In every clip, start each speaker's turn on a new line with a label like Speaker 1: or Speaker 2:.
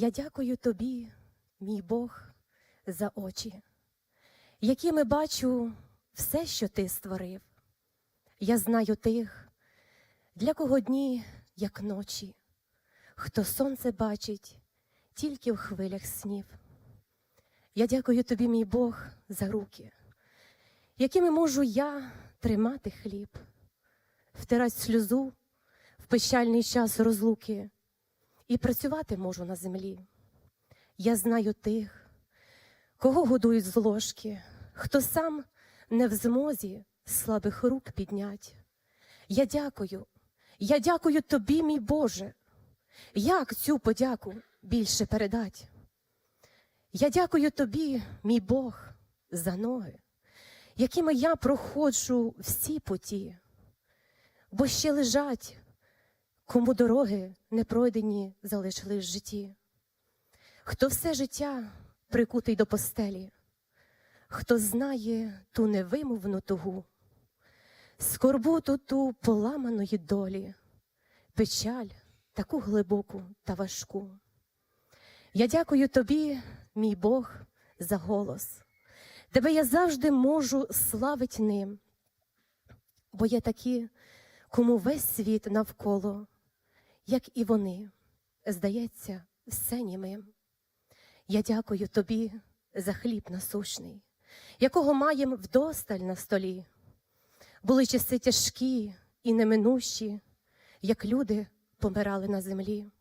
Speaker 1: Я дякую тобі, мій Бог, за очі, якими бачу все, що ти створив. Я знаю тих, для кого дні, як ночі, хто сонце бачить тільки в хвилях снів. Я дякую тобі, мій Бог, за руки, якими можу я тримати хліб, втирать сльозу в печальний час розлуки і працювати можу на землі. Я знаю тих, кого годують з ложки, хто сам не в змозі слабих рук піднять. Я дякую, я дякую тобі, мій Боже, як цю подяку більше передать. Я дякую тобі, мій Бог, за ноги, якими я проходжу всі путі, бо ще лежать, кому дороги не пройдені залишили в житті, хто все життя прикутий до постелі, хто знає ту невимовну тугу, скорботу ту поламаної долі, печаль таку глибоку та важку. Я дякую тобі, мій Бог, за голос. Тебе я завжди можу славить ним, бо є такі, кому весь світ навколо, як і вони, здається, все німим. Я дякую тобі за хліб насущний, якого маєм вдосталь на столі. Були часи тяжкі і неминущі, як люди помирали на землі,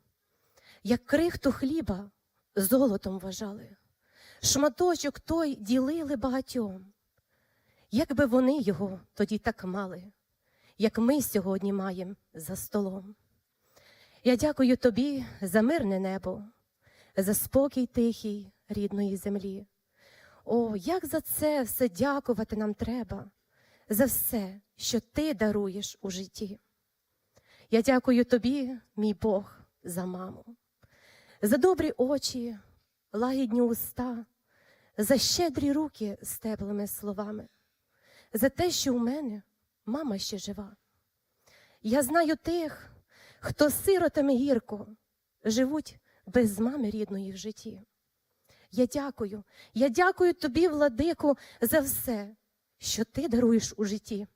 Speaker 1: як крихту хліба золотом вважали, шматочок той ділили багатьом. Якби вони його тоді так мали, як ми сьогодні маємо за столом. Я дякую тобі за мирне небо, за спокій тихий рідної землі. О, як за це все дякувати нам треба, за все, що ти даруєш у житті. Я дякую тобі, мій Бог, за маму, за добрі очі, лагідні уста, за щедрі руки з теплими словами, за те, що у мене мама ще жива. Я знаю тих, хто сиротами гірко живуть без мами рідної в житті. Я дякую, я дякую тобі, владику, за все, що ти даруєш у житті.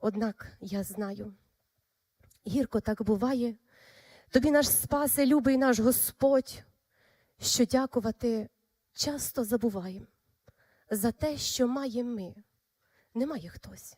Speaker 1: Однак я знаю, гірко так буває, тобі наш спасе, любий наш Господь, що дякувати часто забуваємо за те, що маємо ми, немає хтось.